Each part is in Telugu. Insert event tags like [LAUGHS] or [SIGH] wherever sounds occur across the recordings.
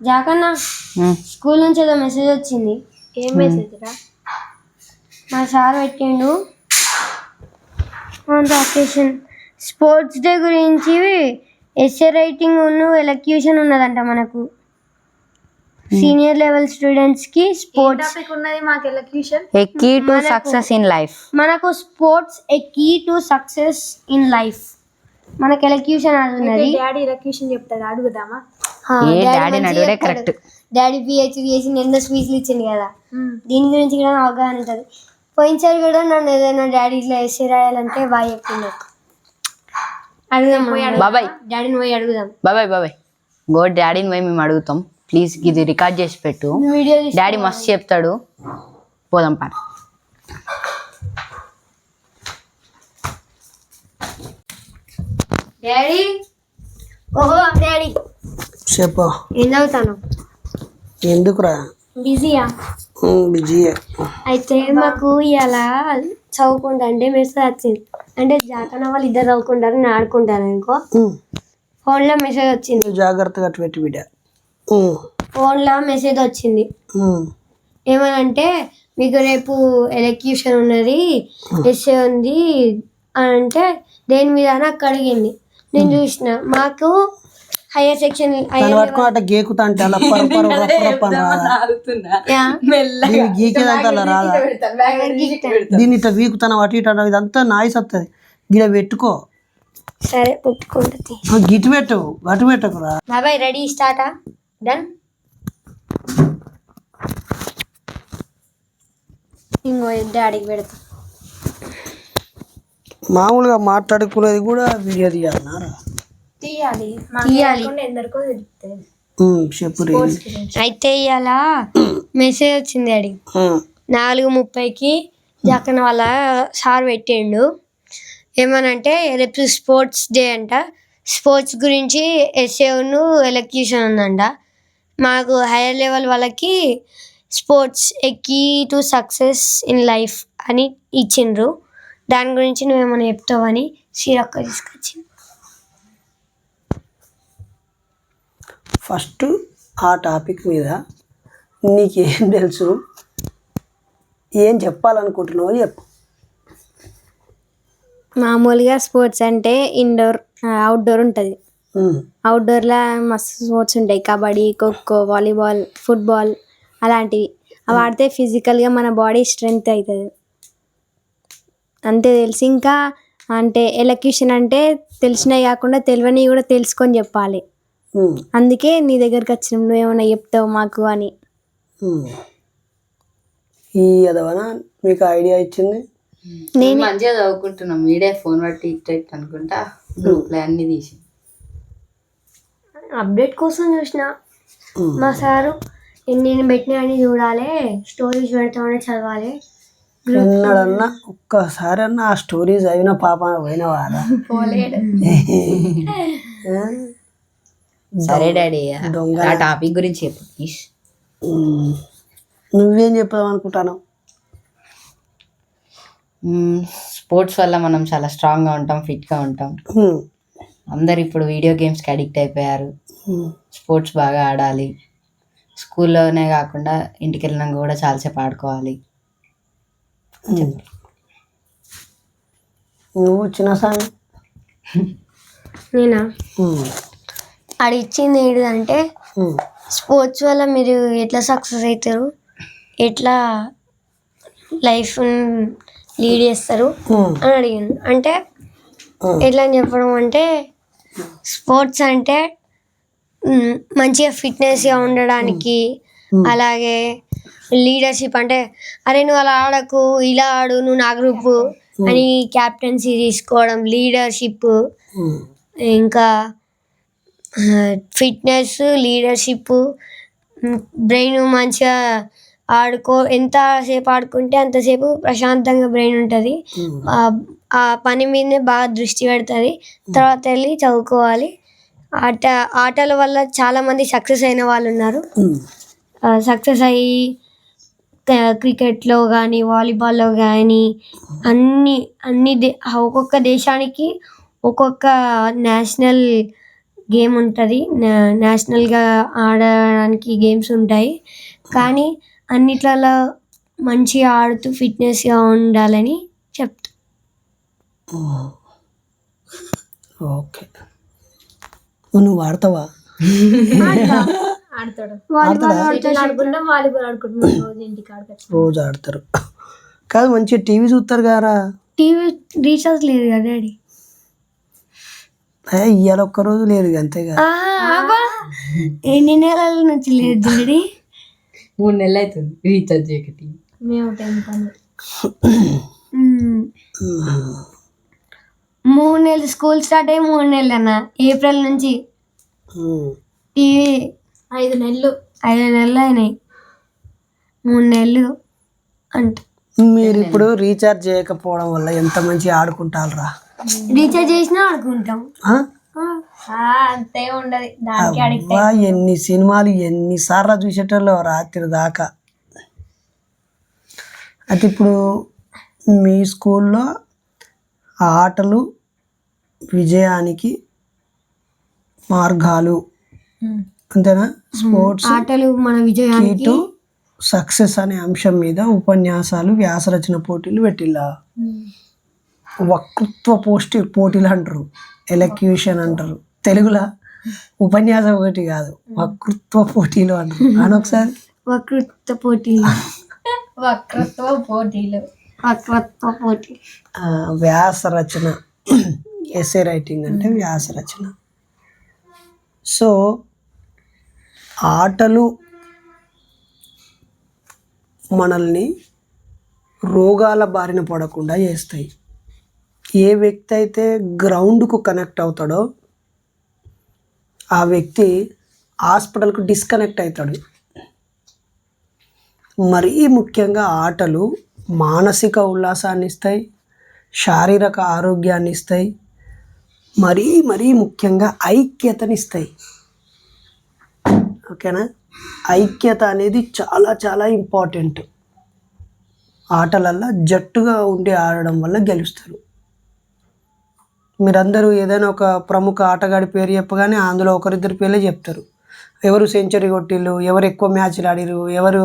జాకన్న స్కూల్ నుంచి ఏదో మెసేజ్ వచ్చింది. ఏం మెసేజ్ రా? మా సార్ పెట్టిండు. అకేషన్ స్పోర్ట్స్ డే గురించి ఎస్ఏ రైటింగ్ ఉన్న ఎలక్యూషన్ ఉన్నదంట మనకు. సీనియర్ లెవెల్ స్టూడెంట్స్కి స్పోర్ట్స్ టాపిక్ ఉన్నది మాకు elocution a key to success in life మనకు sports a key to success in life మనకు ఎలక్యూషన్ అది ఉన్నది. డాడీ ఎలక్యూషన్ చెప్తాడు అడుగుదామా? ఏ డాడీని అడుగుడే కరెక్ట్ డాడీ పిహెచ్డి చేసి ఎన్నో స్పీచ్లు ఇచ్చింది కదా. దీని గురించి కూడా అవగాహన ఉంటుంది. పోయినసారి కూడా నన్ను ఏదైనా డాడీ ఇట్లా ఎస్ఏ రాయాలంటే బాగా చెప్పిండు అడుగుదాం బాబాయ్. డాడీని పోయి అడుగుదాం. బాబాయ్ బాబాయ్. గో డాడీని పోయి మేము అడుగుతాం. ప్లీజ్ ఇది రికార్డ్ చేసి పెట్టు. వీడియో డాడీ మస్తు చెప్తాడు. పోదాం పాట డాడీ? ఓహో డాడీ. చెప్పు. ఏం చదువుతాను ఎందుకురా? బిజీయా? బిజీ అయితే మాకు ఇలా చదువుకుంటా అంటే మెసేజ్ వచ్చింది. అంటే జాకన్న వాళ్ళు ఇద్దరు చదువుకుంటారు నేను ఆడుకుంటాను అనుకో. ఫోన్లో మెసేజ్ వచ్చింది. జాగ్రత్తగా పెట్టి బిడ్డ. ఫోన్లో మెసేజ్ వచ్చింది. ఏమనంటే మీకు రేపు ఎలక్యూషన్ ఉన్నది ఎస్ఏ ఉంది అని అంటే దేని మీద అని అక్కడ అడిగింది నేను చూసిన మాకు హైయర్ సెక్షన్ దాన్ని పట్టుకుని గీకుతా అంటే అలా పరు పరు రప్ప రప్ప అని రాదా దీన్ని అలా రాదా? దీన్ని ఇట్లా వీకుతాను అటు ఇటు అటు ఇదంతా నాయిస్ వస్తుంది గిడ పెట్టుకో. సరే పెట్టుకుంటుంది ఆ, గిటు పెట్టు అటు పెట్టకురా. బాబాయ్ రెడీ స్టార్టా? డన్? ఇంకో డాడీకి పెడతా. మామూలుగా మాట్లాడుకునేది కూడా వీడియో తీయాలన్నారా? తీయాలి. తీయాలి. ఎందరికో తెలుస్తుంది ఉమ్, చెప్పు అయితే ఇవాళ మెసేజ్ వచ్చింది ఉమ్, నాలుగు ముప్పైకి జక్కన వాళ్ళ సార్ పెట్టిండు. ఏమనంటే రేపు స్పోర్ట్స్ డే అంట. స్పోర్ట్స్ గురించి ఎస్ఏను ఎలక్యూషన్ ఉందంట. మాకు హైయర్ లెవెల్ వాళ్ళకి sports a key to success in life అని ఇచ్చిండ్రు. దాని గురించి నువ్వేమైనా చెప్తావని సీరక్క తీసుకొచ్చింది. ఫస్ట్ ఆ టాపిక్ మీద నీకేం తెలుసు? ఏం చెప్పాలనుకుంటున్నావో చెప్పు. మామూలుగా స్పోర్ట్స్ అంటే ఇండోర్ అవుట్డోర్ ఉంటుంది. అవుట్డోర్లో మస్తు స్పోర్ట్స్ ఉంటాయి. కబడ్డీ ఖోఖో వాలీబాల్ ఫుట్బాల్ అలాంటివి. అవి ఆడితే ఫిజికల్గా మన బాడీ స్ట్రెంగ్త్ అవుతుంది. అంతే తెలిసి ఇంకా అంటే ఎలక్యూషన్ అంటే తెలిసినవి కాకుండా తెలియనివి కూడా తెలుసుకొని చెప్పాలి. అందుకే నీ దగ్గరికి వచ్చినాం నువ్వేమైనా చెప్తావు మాకు అని. ఈ అదవనా? మీకు ఐడియా ఇచ్చింది? నేను మంచిగా చదువుకుంటున్నాం. మీడే ఫోన్ బట్టి ఇట్ అనుకుంటా. గ్రూప్లో అన్ని తీసి. అప్డేట్ కోసం చూసిన. మా సారు నేను పెట్టిన అని చూడాలి. స్టోరీస్ పెడతామని చదవాలి. ఎన్నడన్నా ఒక్కసారి అన్నా ఆ స్టోరీ చదివిన పాప పోయినవారా? [LAUGHS] సరే డాడీ దొంగ. ఆ టాపిక్ గురించి చెప్పు ప్లీజ్. నువ్వేం చెప్దాం అనుకుంటాను? స్పోర్ట్స్ వల్ల మనం చాలా స్ట్రాంగ్గా ఉంటాం ఫిట్గా ఉంటాం. అందరు ఇప్పుడు వీడియో గేమ్స్కి అడిక్ట్ అయిపోయారు. స్పోర్ట్స్ బాగా ఆడాలి. స్కూల్లోనే కాకుండా ఇంటికి వెళ్ళినాక కూడా చాలాసేపు ఆడుకోవాలి. నువ్వు చిన్న సామి నేనా అది ఇచ్చింది ఏంటిదంటే. స్పోర్ట్స్ వల్ల మీరు ఎట్లా సక్సెస్ అవుతారు ఎట్లా లైఫ్ లీడ్ చేస్తారు. అని అడిగింది అంటే. ఎట్లా అని చెప్పడం అంటే స్పోర్ట్స్ అంటే మంచిగా ఫిట్నెస్గా ఉండడానికి అలాగే లీడర్షిప్ అంటే అరే నువ్వు అలా ఆడకు ఇలా ఆడు నువ్వు నా గ్రూప్ అని క్యాప్టెన్సీ తీసుకోవడం లీడర్షిప్. ఇంకా ఫిట్నెస్ లీడర్షిప్ బ్రెయిన్ మంచిగా ఆడుకో ఎంతసేపు ఆడుకుంటే అంతసేపు ప్రశాంతంగా బ్రెయిన్ ఉంటుంది. ఆ పని మీదనే బాగా దృష్టి పెడుతుంది తర్వాత వెళ్ళి చదువుకోవాలి ఆట ఆటల వల్ల చాలామంది సక్సెస్ అయిన వాళ్ళు ఉన్నారు. సక్సెస్ అయ్యి క్రికెట్లో కానీ వాలీబాల్లో కానీ అన్ని అన్ని దే ఒక్కొక్క దేశానికి ఒక్కొక్క నేషనల్ గేమ్ ఉంటుంది. నేషనల్గా ఆడడానికి గేమ్స్ ఉంటాయి. కానీ అన్నిట్లలో మంచిగా ఆడుతూ ఫిట్నెస్గా ఉండాలని చెప్తా. ఓకే. నువ్వు ఆడతావా? రోజు ఆడతారు. కాదు మంచిగా టీవీ చూస్తారు కారా టీవీ రీఛార్జ్ లేదు కదా డాడీ? ఇవాళ ఒక్క రోజు లేదు అంతేగా ఎన్ని నెలల నుంచి లేదు డాడీ మూడు నెలలు అవుతుంది రీఛార్జ్ చేయకటి. మేము టైం పని. మ్మ్. మూడు నెలలు స్కూల్ స్టార్ట్ అయ్యి మూడు నెలలు అన్న ఏప్రిల్ నుంచి. టీవీ ఐదు నెలలు ఐదు నెలలు అయినాయి. మూడు నెలలు అంట. మీరు ఇప్పుడు రీఛార్జ్ చేయకపోవడం వల్ల ఎంత మంచిగా ఆడుకుంటారా రీఛార్జ్ చేసినా ఆడుకుంటాం. అంతే ఉండదు దానికి ఎన్ని సినిమాలు ఎన్నిసార్లు చూసేటోళ్ళు రాత్రి దాకా. అయితే ఇప్పుడు మీ స్కూల్లో ఆటలు విజయానికి మార్గాలు. అంతేనా? స్పోర్ట్స్ ఆటలు మన విజయానికి సక్సెస్ అనే అంశం మీద ఉపన్యాసాలు వ్యాసరచన పోటీలు పెట్టిల్లా? వక్తృత్వ పోటీ పోటీలు అంటారు. ఎలక్యూషన్ అంటారు. తెలుగులో ఉపన్యాసం ఒకటి కాదు. వక్తృత్వ పోటీలు అంటారు. అని ఒకసారి. వక్తృత్వ పోటీలు. వక్రత్వ పోటీలు. వక్తృత్వ పోటీ. ఆ, వ్యాస రచన. ఎస్ఏ రైటింగ్ అంటే వ్యాస రచన. సో ఆటలు మనల్ని రోగాల బారిన పడకుండా చేస్తాయి. ఏ వ్యక్తి అయితే గ్రౌండ్కు కనెక్ట్ అవుతాడో ఆ వ్యక్తి హాస్పిటల్కు డిస్కనెక్ట్ అవుతాడు. మరీ ముఖ్యంగా ఆటలు మానసిక ఉల్లాసాన్ని ఇస్తాయి శారీరక ఆరోగ్యాన్ని ఇస్తాయి మరీ మరీ ముఖ్యంగా ఐక్యతని ఇస్తాయి. ఓకేనా? ఐక్యత అనేది చాలా చాలా ఇంపార్టెంట్. ఆటలల్లో జట్టుగా ఉండి ఆడడం వల్ల గెలుస్తారు. మీరందరూ ఏదైనా ఒక ప్రముఖ ఆటగాడి పేరు చెప్పగానే అందులో ఒకరిద్దరు పేర్లే చెప్తారు. ఎవరు సెంచరీ కొట్టిళ్ళు ఎవరు ఎక్కువ మ్యాచ్లు ఆడిరు ఎవరు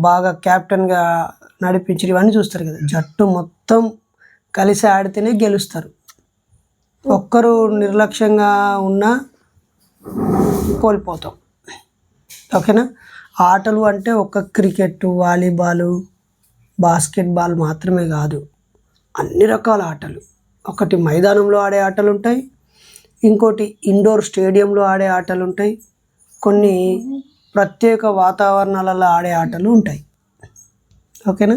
బాగా క్యాప్టెన్గా నడిపించరు ఇవన్నీ చూస్తారు కదా. జట్టు మొత్తం కలిసి ఆడితేనే గెలుస్తారు. ఒక్కరు నిర్లక్ష్యంగా ఉన్నా కోల్పోతాం. ఓకేనా? ఆటలు అంటే ఒక్క క్రికెట్ వాలీబాలు బాస్కెట్బాల్ మాత్రమే కాదు. అన్ని రకాల ఆటలు. ఒకటి మైదానంలో ఆడే ఆటలు ఉంటాయి ఇంకోటి ఇండోర్ స్టేడియంలో ఆడే ఆటలు ఉంటాయి కొన్ని ప్రత్యేక వాతావరణాలలో ఆడే ఆటలు ఉంటాయి. ఓకేనా?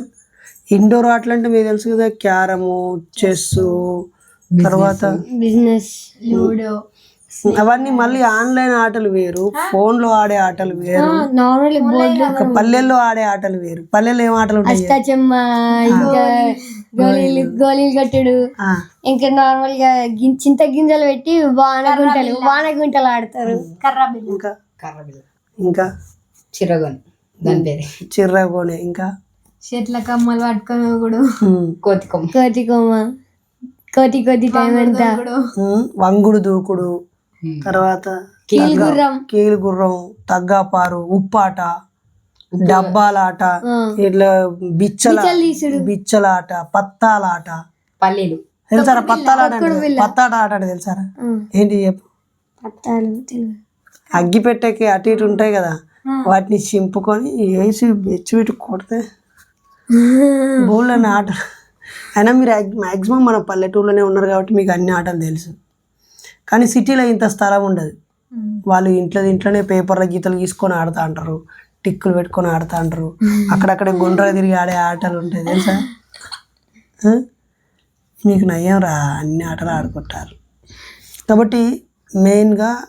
ఇండోర్ ఆటలు అంటే మీకు తెలుసు కదా క్యారము చెస్ తర్వాత బిజినెస్ లూడో అవన్నీ మళ్ళీ ఆన్లైన్ ఆటలు వేరు ఫోన్లో ఆడే ఆటలు వేరు పల్లెల్లో ఆడే ఆటలు వేరు. పల్లెల్లో ఏం ఆటలు ఉంటాయి? అష్టాచమ్మ ఇంకా గోళీలు గోళీలు. కట్టుడు. ఇంకా నార్మల్గా చింత గింజలు పెట్టి వాన గుంటలు వాన గుంటలు ఆడతారు. కర్రా బిల్ల ఇంకా? కర్రబిల్ల ఇంకా? చిరగొని. దాని పేరు. చిర్రగోనే. ఇంకా? చెట్ల కమ్మలు పట్టుకొని కూడా ఉమ్, కోతికొమ్మ. కోతి కొమ్మ. కోతి కోతి టైం ఎంత? ఉమ్, వంగుడు దూకుడు. తర్వాత గుర్రం కీలు గుర్రం తగ్గాపారు ఉప్పాట. డబ్బాలాట ఇట్లా బిచ్చల బిచ్చలాట పత్తాలాట. పల్లీలు. తెలుసారా? పత్తాలాట పత్తాట ఆట అంటే తెలుసారా? ఏంటి చెప్పు? అగ్గి పెట్టేకి అటు ఇటు ఉంటాయి కదా వాటిని చింపుకొని వేసి బెచ్చి పెట్టి కొడితే బోల్డ్ ఆట. అయినా మీరు మ్యాక్సిమం మన పల్లెటూరులోనే ఉన్నారు కాబట్టి మీకు అన్ని ఆటలు తెలుసు. కానీ సిటీలో ఇంత స్థలం ఉండదు. వాళ్ళు ఇంట్లో ఇంట్లోనే పేపర్ల గీతలు గీసుకొని ఆడుతూ అంటారు. టిక్కులు పెట్టుకొని ఆడుతూ అంటారు అక్కడక్కడ గుండ్రగా తిరిగి ఆడే ఆటలు ఉంటాయి తెలుసా? మీకు నయ్యం రా అన్ని ఆటలు ఆడుకుంటారు. కాబట్టి మెయిన్గా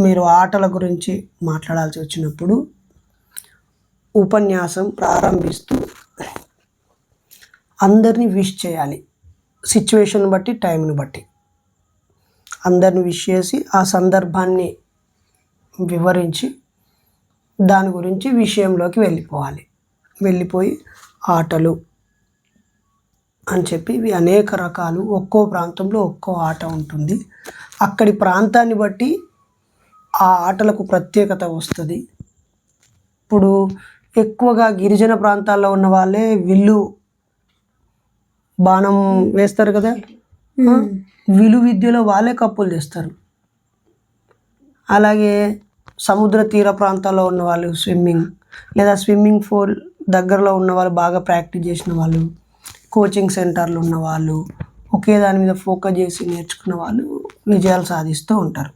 మీరు ఆటల గురించి మాట్లాడాల్సి వచ్చినప్పుడు ఉపన్యాసం ప్రారంభిస్తూ అందరినీ విష్ చేయాలి. సిచ్యువేషన్ బట్టి టైంని బట్టి. అందరిని విష్ చేసి ఆ సందర్భాన్ని వివరించి దాని గురించి విషయంలోకి వెళ్ళిపోవాలి. వెళ్ళిపోయి ఆటలు అని చెప్పి ఇవి అనేక రకాలు. ఒక్కో ప్రాంతంలో ఒక్కో ఆట ఉంటుంది. అక్కడి ప్రాంతాన్ని బట్టి ఆ ఆటలకు ప్రత్యేకత వస్తుంది. ఇప్పుడు ఎక్కువగా గిరిజన ప్రాంతాల్లో ఉన్న వాళ్ళే విల్లు బాణం వేస్తారు కదా? ఆ, విలు విద్యలో వాళ్ళే కప్పులు తెస్తారు. అలాగే సముద్ర తీర ప్రాంతాల్లో ఉన్న వాళ్ళు స్విమ్మింగ్ లేదా స్విమ్మింగ్ పూల్ దగ్గరలో ఉన్న వాళ్ళు బాగా ప్రాక్టీస్ చేసిన వాళ్ళు కోచింగ్ సెంటర్లు ఉన్న వాళ్ళు ఒకే దాని మీద ఫోకస్ చేసి నేర్చుకున్న వాళ్ళు విజయాలు సాధిస్తూ ఉంటారు.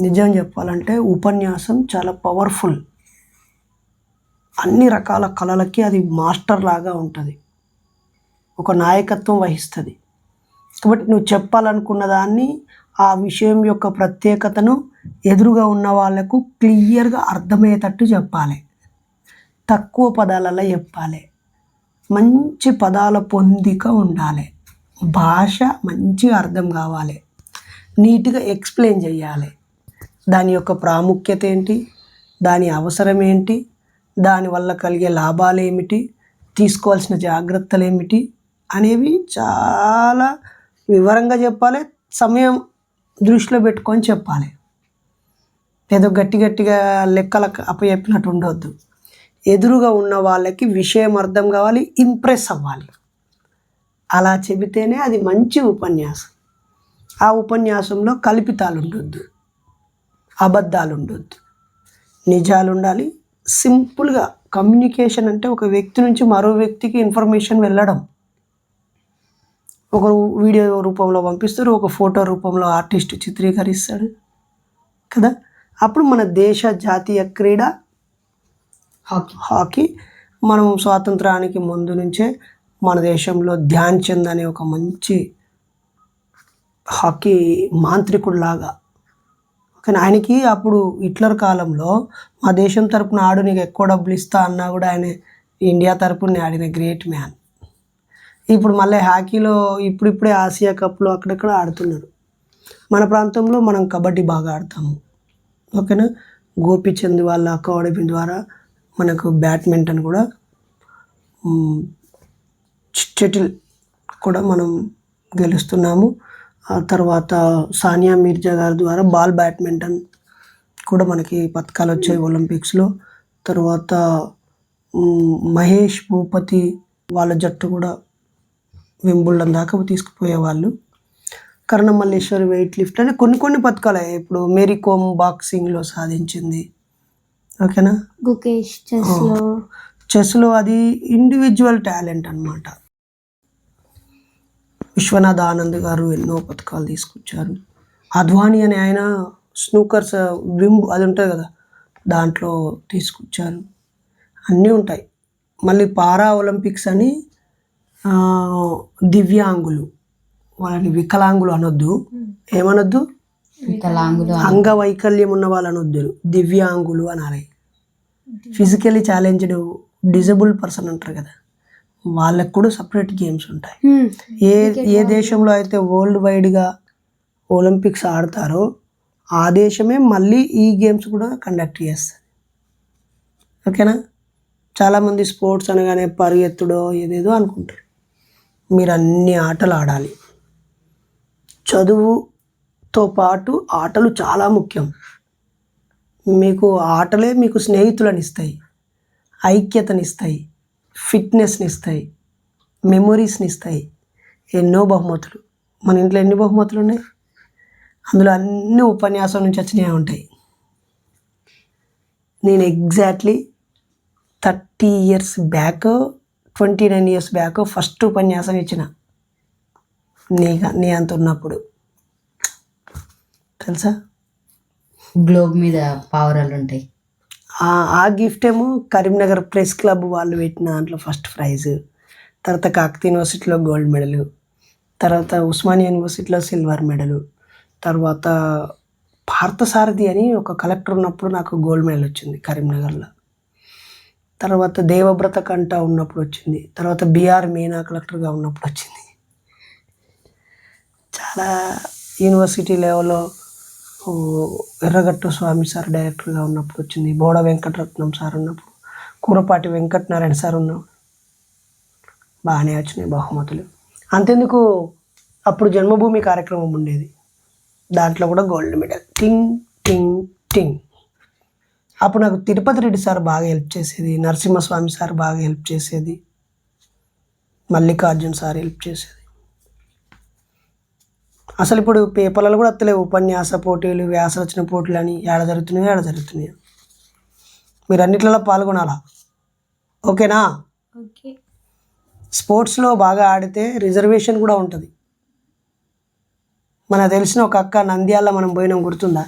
నిజం చెప్పాలంటే ఉపన్యాసం చాలా పవర్ఫుల్. అన్ని రకాల కళలకి అది మాస్టర్ లాగా ఉంటుంది. ఒక నాయకత్వం వహిస్తుంది. కాబట్టి నువ్వు చెప్పాలనుకున్న దాన్ని ఆ విషయం యొక్క ప్రత్యేకతను ఎదురుగా ఉన్న వాళ్ళకు క్లియర్గా అర్థమయ్యేటట్టు చెప్పాలి. తక్కువ పదాలలో చెప్పాలి. మంచి పదాల పొందిక ఉండాలి. భాష మంచిగా అర్థం కావాలి. నీట్గా ఎక్స్ప్లెయిన్ చేయాలి. దాని యొక్క ప్రాముఖ్యత ఏంటి? దాని అవసరం ఏంటి? దానివల్ల కలిగే లాభాలు ఏమిటి? తీసుకోవాల్సిన జాగ్రత్తలు ఏమిటి? అనేవి చాలా వివరంగా చెప్పాలి. సమయం దృష్టిలో పెట్టుకొని చెప్పాలి. ఏదో గట్టి గట్టిగా లెక్కలకు అప్పచెప్పినట్టు ఉండొద్దు. ఎదురుగా ఉన్న వాళ్ళకి విషయం అర్థం కావాలి ఇంప్రెస్ అవ్వాలి. అలా చెబితేనే అది మంచి ఉపన్యాసం. ఆ ఉపన్యాసంలో కల్పితాలు ఉండొద్దు అబద్ధాలు ఉండొద్దు నిజాలు ఉండాలి సింపుల్గా కమ్యూనికేషన్ అంటే ఒక వ్యక్తి నుంచి మరో వ్యక్తికి ఇన్ఫర్మేషన్ వెళ్ళడం. ఒకరు వీడియో రూపంలో పంపిస్తారు ఒక ఫోటో రూపంలో ఆర్టిస్ట్ చిత్రీకరిస్తాడు కదా? అప్పుడు మన దేశ జాతీయ క్రీడ హాకీ. హాకీ. మనం స్వాతంత్రానికి ముందు నుంచే మన దేశంలో ధ్యాన్ చంద్ అనే ఒక మంచి హాకీ మాంత్రికుడిలాగా. కానీ ఆయనకి అప్పుడు హిట్లర్ కాలంలో మా దేశం తరపున ఆడు నీకు ఎక్కువ డబ్బులు ఇస్తా అన్నా కూడా ఆయన ఇండియా తరపున ఆడిన గ్రేట్ మ్యాన్. ఇప్పుడు మళ్ళీ హాకీలో ఇప్పుడిప్పుడే ఆసియా కప్లో అక్కడక్కడ ఆడుతున్నారు మన ప్రాంతంలో మనం కబడ్డీ బాగా ఆడతాము. ఓకేనా? గోపిచంద్ వాళ్ళ అకాడమీ ద్వారా మనకు బ్యాడ్మింటన్ కూడా షటిల్ కూడా మనం గెలుస్తున్నాము. ఆ తర్వాత సానియా మీర్జా గారి ద్వారా బాల్ బ్యాడ్మింటన్ కూడా మనకి పథకాలు వచ్చాయి ఒలింపిక్స్లో. తర్వాత మహేష్ భూపతి వాళ్ళ జట్టు కూడా వింబుల్డన్ దాకా తీసుకుపోయేవాళ్ళు కర్ణ మల్లేశ్వరి వెయిట్ లిఫ్ట్ అని కొన్ని కొన్ని పథకాలు అయ్యాయి. ఇప్పుడు మేరీ కోమ్ బాక్సింగ్లో సాధించింది. ఓకేనా? గుకేష్ చెస్లో. చెస్లో అది ఇండివిజువల్ టాలెంట్ అన్నమాట. విశ్వనాథ్ ఆనంద్ గారు ఎన్నో పథకాలు తీసుకొచ్చారు. అద్వానీ అనే ఆయన స్నూకర్స్ విమ్ అది ఉంటుంది కదా దాంట్లో తీసుకొచ్చారు. అన్నీ ఉంటాయి. మళ్ళీ పారా ఒలింపిక్స్ అని దివ్యాంగులు. వాళ్ళని వికలాంగులు అనొద్దు. ఏమనొద్దు? వికలాంగులు అంగవైకల్యం ఉన్న వాళ్ళు అనొద్దు దివ్యాంగులు అనాలి. ఫిజికలీ ఛాలెంజ్డ్ డిజబుల్ పర్సన్ అంటారు కదా. వాళ్ళకు కూడా సపరేట్ గేమ్స్ ఉంటాయి. హ్మ్. ఏ ఏ దేశంలో అయితే వరల్డ్ వైడ్గా ఒలింపిక్స్ ఆడతారో ఆ దేశమే మళ్ళీ ఈ గేమ్స్ కూడా కండక్ట్ చేస్తుంది. ఓకేనా? చాలామంది స్పోర్ట్స్ అనగానే పరిగెత్తుడో ఏదేదో అనుకుంటారు. మీరు అన్ని ఆటలు ఆడాలి చదువుతో పాటు ఆటలు చాలా ముఖ్యం. మీకు ఆటలే మీకు స్నేహితులను ఇస్తాయి ఐక్యతనిస్తాయి. ఫిట్నెస్ని ఇస్తాయి మెమొరీస్ని ఇస్తాయి ఎన్నో బహుమతులు. మన ఇంట్లో ఎన్ని బహుమతులు ఉన్నాయి అందులో అన్ని ఉపన్యాసం నుంచి వచ్చినవి ఉంటాయి. నేను exactly thirty years back twenty nine years back first ఉపన్యాసం ఇచ్చిన. నీ నీ అంత ఉన్నప్పుడు. తెలుసా? గ్లోబ్ మీద పావురాలు ఉంటాయి. ఆ- ఆ గిఫ్ట్ ఏమో కరీంనగర్ ప్రెస్ క్లబ్ వాళ్ళు పెట్టిన దాంట్లో ఫస్ట్ ప్రైజ్ తర్వాత కాకతీయ యూనివర్సిటీలో గోల్డ్ మెడల్ తర్వాత ఉస్మానియా యూనివర్సిటీలో సిల్వర్ మెడల్ తర్వాత పార్థసారథి అని ఒక కలెక్టర్ ఉన్నప్పుడు నాకు గోల్డ్ మెడల్ వచ్చింది కరీంనగర్లో. తర్వాత దేవవ్రత కంట ఉన్నప్పుడు వచ్చింది. తర్వాత బీఆర్ మీనా కలెక్టర్గా ఉన్నప్పుడు వచ్చింది. చాలా యూనివర్సిటీ లెవెల్లో ఎర్రగట్టు స్వామి సార్ డైరెక్టర్గా ఉన్నప్పుడు వచ్చింది. బోడ వెంకటరత్నం సార్ ఉన్నప్పుడు కూరపాటి వెంకటనారాయణ సార్ ఉన్నప్పుడు బాగానే వచ్చినాయి బహుమతులు. అంతెందుకు అప్పుడు జన్మభూమి కార్యక్రమం ఉండేది. దాంట్లో కూడా గోల్డ్ మెడల్. టింగ్ టింగ్ టింగ్. అప్పుడు నాకు తిరుపతి రెడ్డి సార్ బాగా హెల్ప్ చేసేది నరసింహస్వామి సార్ బాగా హెల్ప్ చేసేది మల్లికార్జున్ సార్ హెల్ప్ చేసేది. అసలు ఇప్పుడు పేపర్లలో కూడా వస్తలేవు ఉపన్యాస పోటీలు వ్యాస రచన పోటీలు అని ఏడ జరుగుతున్నాయో ఏడ జరుగుతున్నాయి. మీరు అన్నిట్లలో పాల్గొనాలా? ఓకేనా? ఓకే. స్పోర్ట్స్లో బాగా ఆడితే రిజర్వేషన్ కూడా ఉంటుంది. మనకు తెలిసిన ఒక అక్క నంద్యాల మనం పోయినాం గుర్తుందా?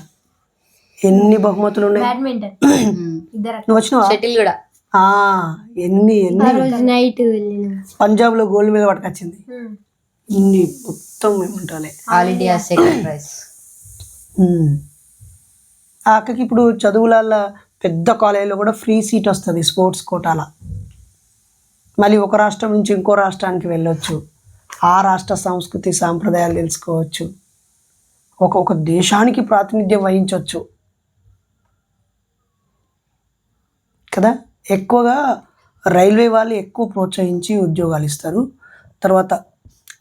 ఎన్ని బహుమతులు ఉన్నాయి? బ్యాడ్మింటన్. [CLEARS THROAT] ఇద్దరు నువ్వు వచ్చినావా? షటిల్ కూడా. ఆ, ఎన్ని ఎన్ని? ఆ రోజు నైట్ వెళ్ళిన. పంజాబ్లో గోల్డ్ మీద పట్టుకొచ్చింది. ఇన్ని మొత్తం ఏముంటాలే ఆల్ ఇండియా సెకండ్ ప్రైజ్. ఆ అక్కకి ఇప్పుడు చదువులలో పెద్ద కాలేజీలో కూడా ఫ్రీ సీట్ వస్తుంది స్పోర్ట్స్ కోటాల. మళ్ళీ ఒక రాష్ట్రం నుంచి ఇంకో రాష్ట్రానికి వెళ్ళొచ్చు. ఆ రాష్ట్ర సంస్కృతి సాంప్రదాయాలు తెలుసుకోవచ్చు. ఒక ఒక దేశానికి ప్రాతినిధ్యం వహించవచ్చు కదా? ఎక్కువగా రైల్వే వాళ్ళు ఎక్కువ ప్రోత్సహించి ఉద్యోగాలు ఇస్తారు. తర్వాత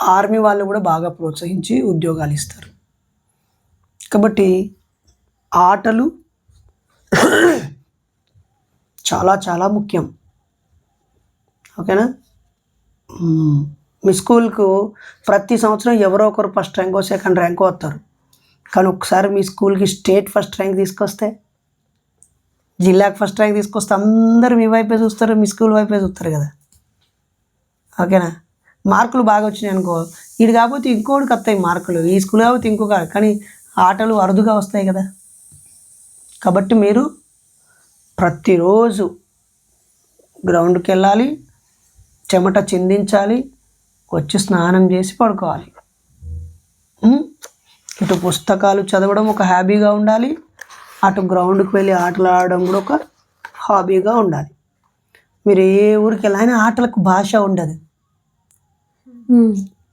ఆర్మీ వాళ్ళు కూడా బాగా ప్రోత్సహించి ఉద్యోగాలు ఇస్తారు. కాబట్టి ఆటలు చాలా చాలా ముఖ్యం. ఓకేనా? మీ స్కూల్కు ప్రతి సంవత్సరం ఎవరో ఒకరు ఫస్ట్ ర్యాంకో సెకండ్ ర్యాంకో వస్తారు. కానీ ఒకసారి మీ స్కూల్కి స్టేట్ ఫస్ట్ ర్యాంక్ తీసుకొస్తే జిల్లాకు ఫస్ట్ ర్యాంక్ తీసుకొస్తే అందరూ మీ వైపే చూస్తారు మీ స్కూల్ వైపే చూస్తారు కదా. ఓకేనా మార్కులు బాగా వచ్చినాయి అనుకో ఇది కాకపోతే ఇంకోటికి వస్తాయి మార్కులు. ఈ స్కూల్ కాకపోతే ఇంకొక కానీ ఆటలు అరుదుగా వస్తాయి కదా. కాబట్టి మీరు ప్రతిరోజు గ్రౌండ్కి వెళ్ళాలి చెమట చిందించాలి వచ్చి స్నానం చేసి పడుకోవాలి. ఇటు పుస్తకాలు చదవడం ఒక హ్యాబీగా ఉండాలి. అటు గ్రౌండ్కి వెళ్ళి ఆటలు ఆడడం కూడా ఒక హాబీగా ఉండాలి. మీరు ఏ ఊరికి వెళ్ళినా ఆటలకు భాష ఉండదు.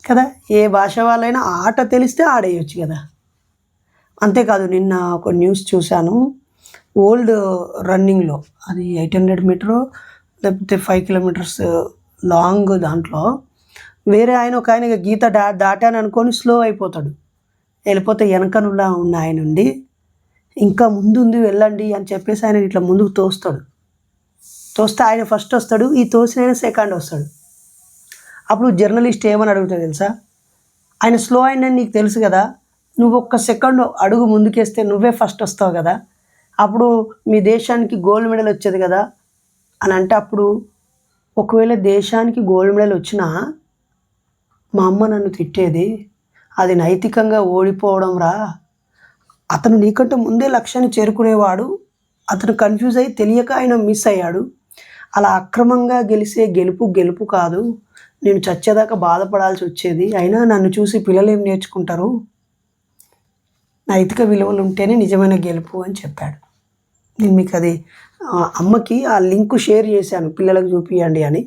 కదా? ఏ భాష వాళ్ళైనా ఆట తెలిస్తే ఆడేయచ్చు కదా? అంతేకాదు నిన్న ఒక న్యూస్ చూశాను. ఓల్డ్ రన్నింగ్లో అది ఎయిట్ హండ్రెడ్ మీటరు లేకపోతే ఫైవ్ కిలోమీటర్స్ లాంగ్ దాంట్లో వేరే ఆయన ఒక ఆయన గీత దా దాటాను అనుకొని స్లో అయిపోతాడు. వెళ్ళిపోతే వెనకనులా ఉన్న ఆయన ఉండి ఇంకా ముందుంది వెళ్ళండి అని చెప్పేసి ఆయన ఇట్లా ముందుకు తోస్తాడు. తోస్తే ఆయన ఫస్ట్ వస్తాడు ఈ తోసిన ఆయన సెకండ్ వస్తాడు. అప్పుడు జర్నలిస్ట్ ఏమని అడుగుతాడు తెలుసా? ఆయన స్లో అయిందని నీకు తెలుసు కదా నువ్వు ఒక్క సెకండ్ అడుగు ముందుకేస్తే నువ్వే ఫస్ట్ వస్తావు కదా. అప్పుడు మీ దేశానికి గోల్డ్ మెడల్ వచ్చేది కదా అని అంటే అప్పుడు ఒకవేళ దేశానికి గోల్డ్ మెడల్ వచ్చినా మా అమ్మ నన్ను తిట్టేది అది నైతికంగా ఓడిపోవడం రా అతను నీకంటే ముందే లక్ష్యాన్ని చేరుకునేవాడు. అతను కన్ఫ్యూజ్ అయ్యి తెలియక ఆయన మిస్ అయ్యాడు. అలా అక్రమంగా గెలిసే గెలుపు గెలుపు కాదు. నేను చచ్చేదాకా బాధపడాల్సి వచ్చేది. అయినా నన్ను చూసి పిల్లలు ఏం నేర్చుకుంటారు? నైతిక విలువలు ఉంటేనే నిజమైన గెలుపు అని చెప్పాడు. నేను మీకు అది అమ్మకి ఆ లింక్ షేర్ చేశాను. పిల్లలకు చూపియండి అని.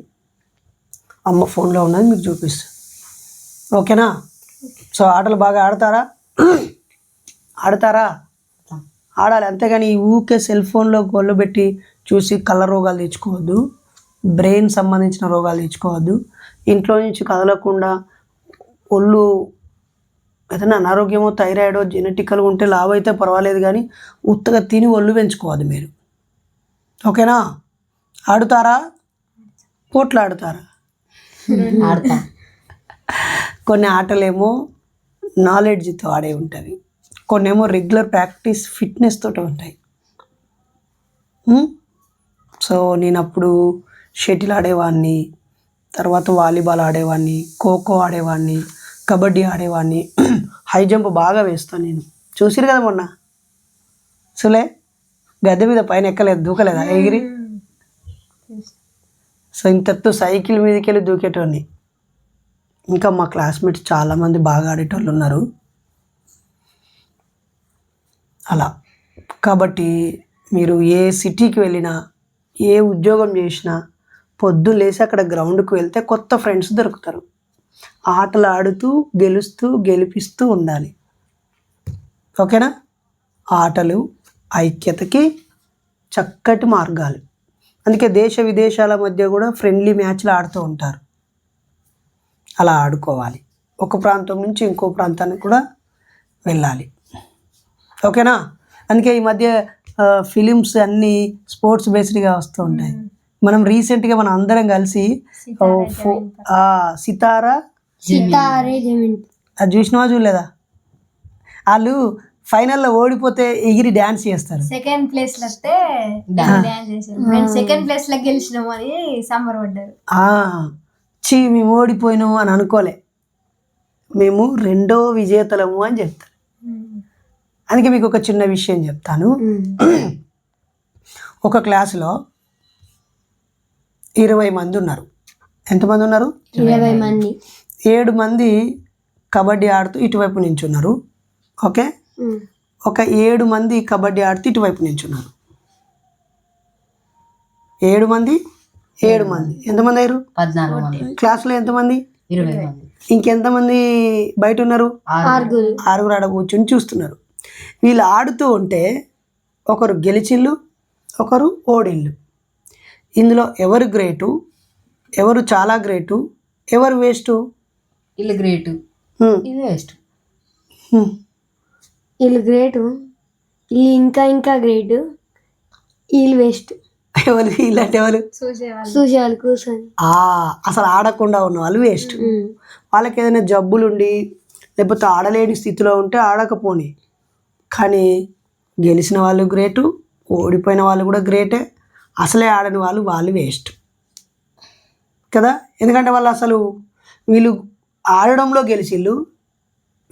అమ్మ ఫోన్లో ఉన్నది మీకు చూపిస్తాను ఓకేనా? సో ఆటలు బాగా ఆడతారా? ఆడతారా? ఆడాలి. అంతేగాని ఈ ఊకే సెల్ ఫోన్లో గొల్లు పెట్టి చూసి కళ్ళ రోగాలు తెచ్చుకోవద్దు. బ్రెయిన్ సంబంధించిన రోగాలు తెచ్చుకోవద్దు. ఇంట్లో నుంచి కదలకుండా ఒళ్ళు ఏదైనా అనారోగ్యమో థైరాయిడో జెనెటికల్గా ఉంటే లావు అయితే పర్వాలేదు కానీ ఉత్తగా తిని ఒళ్ళు పెంచుకోవద్దు మీరు. ఓకేనా? ఆడుతారా? పోట్లు ఆడుతారా? ఆడతా. కొన్ని ఆటలేమో నాలెడ్జ్తో ఆడే ఉంటవి కొన్ని ఏమో రెగ్యులర్ ప్రాక్టీస్ ఫిట్నెస్ తోటి ఉంటాయి? సో నేను అప్పుడు షటిల్ ఆడేవాడిని తర్వాత వాలీబాల్ ఆడేవాడిని ఖోఖో ఆడేవాడిని కబడ్డీ ఆడేవాడిని [CLEARS THROAT] హై జంప్ బాగా వేస్తాను నేను. చూసిరు కదా మొన్న? సులే గద్దె మీద పైన ఎక్కలేదు దూకలేదా? ఎగిరి? సో ఇంతత్తు సైకిల్ మీదకి వెళ్ళి దూకేటోడిని ఇంకా మా క్లాస్మేట్స్ చాలామంది బాగా ఆడేటోళ్ళు ఉన్నారు. అలా. కాబట్టి మీరు ఏ సిటీకి వెళ్ళినా ఏ ఉద్యోగం చేసినా పొద్దు లేసి అక్కడ గ్రౌండ్కి వెళ్తే కొత్త ఫ్రెండ్స్ దొరుకుతారు. ఆటలు ఆడుతూ గెలుస్తూ గెలిపిస్తూ ఉండాలి. ఓకేనా? ఆటలు ఐక్యతకి చక్కటి మార్గాలు. అందుకే దేశ విదేశాల మధ్య కూడా ఫ్రెండ్లీ మ్యాచ్లు ఆడుతూ ఉంటారు. అలా ఆడుకోవాలి. ఒక ప్రాంతం నుంచి ఇంకో ప్రాంతానికి కూడా వెళ్ళాలి. ఓకేనా? అందుకే ఈ మధ్య ఫిలిమ్స్ అన్నీ స్పోర్ట్స్ బేస్డ్గా వస్తూ ఉంటాయి. మనం రీసెంట్గా మనం అందరం కలిసి సితారా సితారే జమీన్. అది చూసినావా చూడలేదా? వాళ్ళు ఫైనల్లో ఓడిపోతే ఎగిరి డ్యాన్స్ చేస్తారు. సెకండ్ ప్లేస్లో వస్తే డాన్స్ సెకండ్ ప్లేస్లో గెలిచినాము అని సంబరపడ్డారు ఆ, చీ మేము ఓడిపోయినాము అని అనుకోలే. మేము రెండో విజేతలము అని చెప్తారు. అందుకే మీకు ఒక చిన్న విషయం చెప్తాను. ఒక క్లాసులో ఇరవై మంది ఉన్నారు. ఎంతమంది ఉన్నారు? ఇరవై మంది. ఏడు మంది కబడ్డీ ఆడుతూ ఇటువైపు నించున్నారు. ఓకే. ఒక ఏడు మంది కబడ్డీ ఆడుతూ ఇటువైపు నించున్నారు. ఏడు మంది? ఏడు మంది. ఎంతమంది అయ్యారు? క్లాస్లో ఎంతమంది ఇంకెంతమంది బయట ఉన్నారు? ఆరుగురు. ఆరుగురు ఆడ కూర్చొని చూస్తున్నారు. వీళ్ళు ఆడుతూ ఉంటే ఒకరు గెలిచిళ్ళు ఒకరు ఓడిళ్ళు ఇందులో ఎవరు గ్రేటు ఎవరు చాలా గ్రేటు ఎవరు వేస్ట్? వీళ్ళు గ్రేట్. ఇది వేస్ట్. వీళ్ళు గ్రేటు వీళ్ళు ఇంకా ఇంకా గ్రేటు వీళ్ళు వేస్ట్. ఎవరు? ఇలాంటి ఎవరు? చూసేవాళ్ళు. చూసే వాళ్ళు కూర్చొని. ఆ, అసలు ఆడకుండా ఉన్న వాళ్ళు వేస్ట్. వాళ్ళకి ఏదైనా జబ్బులుండి లేకపోతే ఆడలేని స్థితిలో ఉంటే ఆడకపోని. కానీ గెలిచిన వాళ్ళు గ్రేటు ఓడిపోయిన వాళ్ళు కూడా గ్రేటే. అసలే ఆడని వాళ్ళు వాళ్ళు వేస్ట్. కదా? ఎందుకంటే వాళ్ళు అసలు వీళ్ళు ఆడడంలో గెలిచిళ్ళు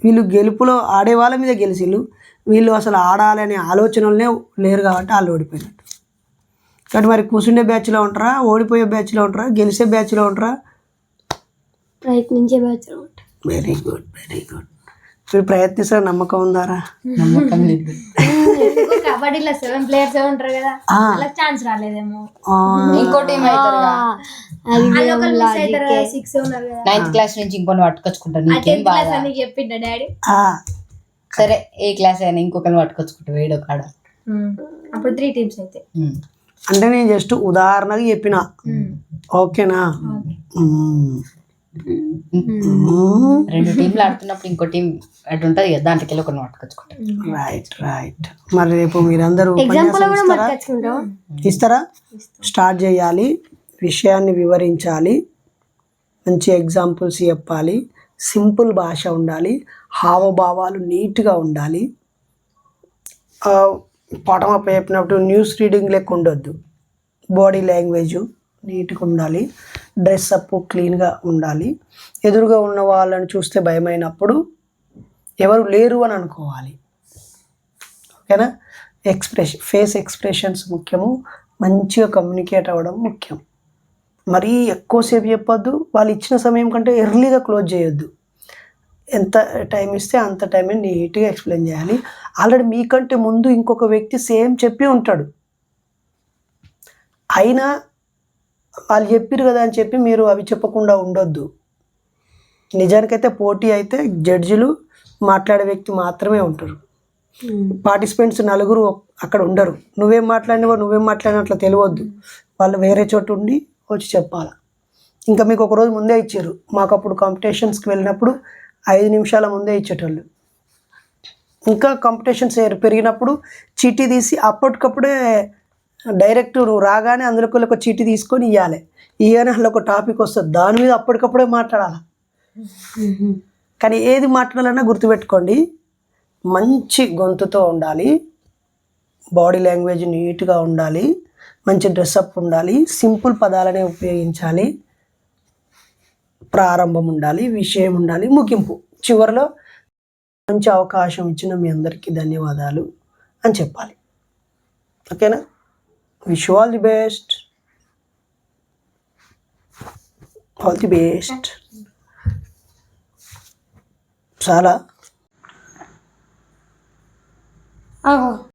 వీళ్ళు గెలుపులో ఆడే వాళ్ళ మీద గెలిచిళ్ళు వీళ్ళు అసలు ఆడాలనే ఆలోచనలనే లేరు కాబట్టి వాళ్ళు ఓడిపోయినట్టు. కాబట్టి మరి కూర్చుండే బ్యాచ్లో ఉంటారా ఓడిపోయే బ్యాచ్లో ఉంటారా గెలిచే బ్యాచ్లో ఉంటారా? ప్రయత్నించే batch very good very good మీరు ప్రయత్నిస్తే నమ్మకం ఉందారా? నమ్మకం లేదు. కబడ్డీలో సెవెన్ ప్లేయర్స్ ఉంటారు కదా ఛాన్స్ రాలేదేమో. ఇంకో టీం సిక్స్ ఉన్నారు కదా. నైన్త్ క్లాస్ నుంచి ఇంకొని నీకేం చెప్పిండ డాడీ. సరే ఏ క్లాస్ అయినా ఇంకొకరిని పట్టుకొచ్చుకుంటా వేడో కాడ. అప్పుడు త్రీ టీమ్స్ అయితే. అంటే నేను జస్ట్ ఉదాహరణగా చెప్పిన. ఓకేనా. రెండు టీంలు ఆడుతున్నప్పుడు ఇంకో టీం అటు ఉంటుంది కదా దాంట్లోకి వెళ్ళి ఒకరిని పట్టుకొచ్చుకుంటా రైట్ రైట్ మరి రేపు మీరందరూ ఇస్తారా? స్టార్ట్ చేయాలి విషయాన్ని వివరించాలి మంచి ఎగ్జాంపుల్స్ చెప్పాలి సింపుల్ భాష ఉండాలి హావభావాలు నీట్గా ఉండాలి. ఆ, పాఠం అప్ప చెప్పినప్పుడు న్యూస్ రీడింగ్ లెక్క ఉండొద్దు. బాడీ లాంగ్వేజ్ నీట్గా ఉండాలి. డ్రెస్ అప్ క్లీన్గా ఉండాలి. ఎదురుగా ఉన్న వాళ్ళని చూస్తే భయమైనప్పుడు ఎవరు లేరు అని అనుకోవాలి. ఓకేనా? ఎక్స్ప్రెషన్ ఫేస్ ఎక్స్ప్రెషన్స్ ముఖ్యము. మంచిగా కమ్యూనికేట్ అవ్వడం ముఖ్యం. మరీ ఎక్కువసేపు చెప్పొద్దు. వాళ్ళు ఇచ్చిన సమయం కంటే ఎర్లీగా క్లోజ్ చేయొద్దు. ఎంత టైం ఇస్తే అంత టైమే నీట్గా ఎక్స్ప్లెయిన్ చేయాలి. ఆల్రెడీ మీకంటే ముందు ఇంకొక వ్యక్తి సేమ్ చెప్పి ఉంటాడు. అయినా వాళ్ళు చెప్పారు కదా అని చెప్పి మీరు అవి చెప్పకుండా ఉండొద్దు. నిజానికైతే పోటీ అయితే జడ్జిలు మాట్లాడే వ్యక్తి మాత్రమే ఉంటారు. పార్టిసిపెంట్స్ నలుగురు అక్కడ ఉండరు. నువ్వేం మాట్లాడినవో నువ్వేం మాట్లాడినట్లు తెలియవద్దు వాళ్ళు వేరే చోట ఉండి వచ్చి చెప్పాలి. ఇంకా మీకు ఒక రోజు ముందే ఇచ్చారు మాకు అప్పుడు కాంపిటీషన్స్కి వెళ్ళినప్పుడు ఐదు నిమిషాల ముందే ఇచ్చేటోళ్ళు. ఇంకా కాంపిటీషన్స్ పెరిగినప్పుడు చీటీ తీసి అప్పటికప్పుడే డైరెక్ట్ నువ్వు రాగానే అందులోకి ఒక చీటీ తీసుకొని ఇవ్వాలి ఇవ్వని అందులో ఒక టాపిక్ వస్తుంది. దాని మీద అప్పటికప్పుడే మాట్లాడాలి? కానీ ఏది మాట్లాడాలన్నా గుర్తుపెట్టుకోండి. మంచి గొంతుతో ఉండాలి. బాడీ లాంగ్వేజ్ నీట్గా ఉండాలి. మంచి డ్రెస్అప్ ఉండాలి. సింపుల్ పదాలనే ఉపయోగించాలి. ప్రారంభం ఉండాలి. విషయం ఉండాలి. ముగింపు. చివరిలో మంచి అవకాశం ఇచ్చిన మీ అందరికీ ధన్యవాదాలు అని చెప్పాలి. ఓకేనా? Wish all the best all the best చాలా ఆగో